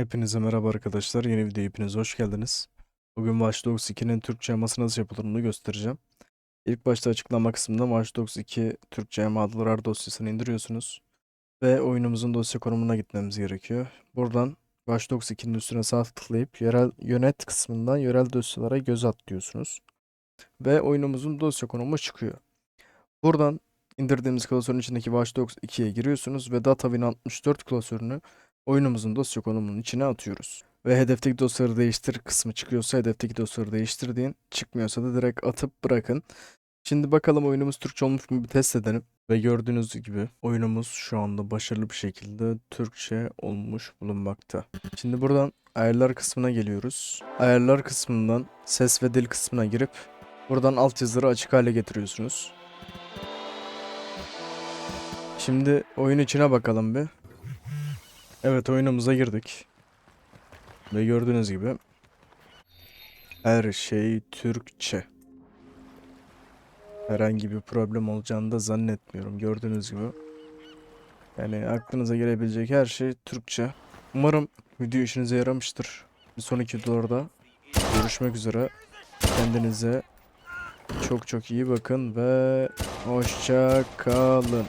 Hepinize merhaba arkadaşlar. Yeni video hepiniz hoş geldiniz. Bugün Watch Dogs 2'nin Türkçe yaması nasıl yapılır onu göstereceğim. İlk başta açıklama kısmında Watch Dogs 2 Türkçe yama adlılar dosyasını indiriyorsunuz. Ve oyunumuzun dosya konumuna gitmemiz gerekiyor. Buradan Watch Dogs 2'nin üstüne sağ tıklayıp yerel yönet kısmından yerel dosyalara göz at diyorsunuz. Ve oyunumuzun dosya konumu çıkıyor. Buradan indirdiğimiz klasörün içindeki Watch Dogs 2'ye giriyorsunuz ve DataWin64 klasörünü oyunumuzun dosya konumunun içine atıyoruz. Ve hedefteki dosyaları değiştir kısmı çıkıyorsa hedefteki dosyaları değiştir deyin. Çıkmıyorsa da direkt atıp bırakın. Şimdi bakalım oyunumuz Türkçe olmuş mu bir test edelim. Ve gördüğünüz gibi oyunumuz şu anda başarılı bir şekilde Türkçe olmuş bulunmakta. Şimdi buradan ayarlar kısmına geliyoruz. Ayarlar kısmından ses ve dil kısmına girip buradan altyazıları açık hale getiriyorsunuz. Şimdi oyun içine bakalım bir. Evet oyunumuza girdik. Ve gördüğünüz gibi her şey Türkçe. Herhangi bir problem olacağını da zannetmiyorum. Gördüğünüz gibi. Yani aklınıza gelebilecek her şey Türkçe. Umarım video işinize yaramıştır. Bir sonraki videolarda görüşmek üzere. Kendinize çok çok iyi bakın ve hoşça kalın.